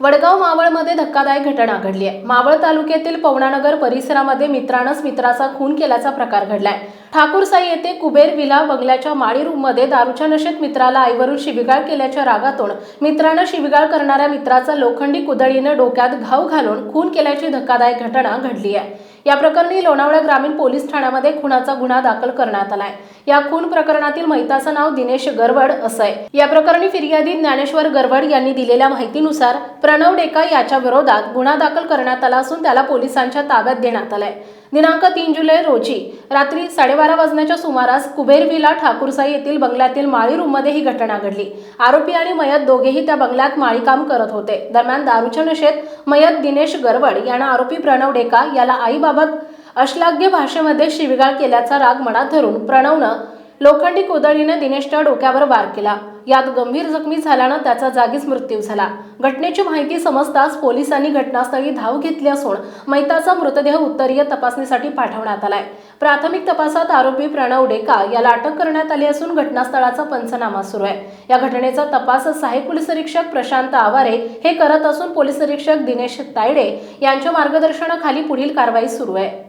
वडगाव मावळमध्ये धक्कादायक घटना घडली आहे. मावळ तालुक्यातील पवनानगर परिसरामध्ये मित्रानंच मित्राचा खून केल्याचा प्रकार घडलाय. ठाकूरसाई येथे कुबेर विला बंगल्याच्या माळी रूममध्ये दारूच्या नशेत मित्राला आईवरून शिबिगाळ केल्याच्या रागातून मित्रानं शिबिगाळ करणाऱ्या मित्राचा लोखंडी कुदळीनं डोक्यात घाव घालून खून केल्याची धक्कादायक घटना घडली आहे. या प्रकरणी लोणावळा ग्रामीण पोलीस ठाण्यामध्ये खुनाचा गुन्हा दाखल करण्यात आलाय. या खून प्रकरणातील महिताचं नाव दिनेश गरवड असं आहे. या प्रकरणी फिर्यादी ज्ञानेश्वर गरवड यांनी दिलेल्या माहितीनुसार प्रणव डेका याच्या विरोधात गुन्हा दाखल करण्यात आला असून त्याला पोलिसांच्या ताब्यात देण्यात आलाय. दिनांक तीन जुलै रोजी रात्री साडेबारा वाजण्याच्या सुमारास कुबेर विला ठाकूरसाई येथील बंगल्यातील माळी रूममध्ये ही घटना घडली. आरोपी आणि मयत दोघेही त्या बंगल्यात माळीकाम करत होते. दरम्यान दारूच्या नशेत मयत दिनेश गरवड यांना आरोपी प्रणव डेका याला आईबाबत अश्लाघ्य भाषेमध्ये शिविगाळ केल्याचा राग मनात धरून प्रणवनं लोखंडी कोदळीनं दिनेशच्या डोक्यावर वार केला. यात गंभीर जखमी झाल्यानं त्याचा जागीच मृत्यू झाला. घटनेची माहिती समजताच पोलिसांनी घटनास्थळी धाव घेतली असून मैताचा मृतदेह उत्तरीय तपासणीसाठी पाठवण्यात आलाय. प्राथमिक तपासात आरोपी प्रणव डेका याला अटक करण्यात आली असून घटनास्थळाचा पंचनामा सुरू आहे. या घटनेचा तपास सहाय्यक पोलीस निरीक्षक प्रशांत आवारे हे करत असून पोलीस निरीक्षक दिनेश तायडे यांच्या मार्गदर्शनाखाली पुढील कारवाई सुरू आहे.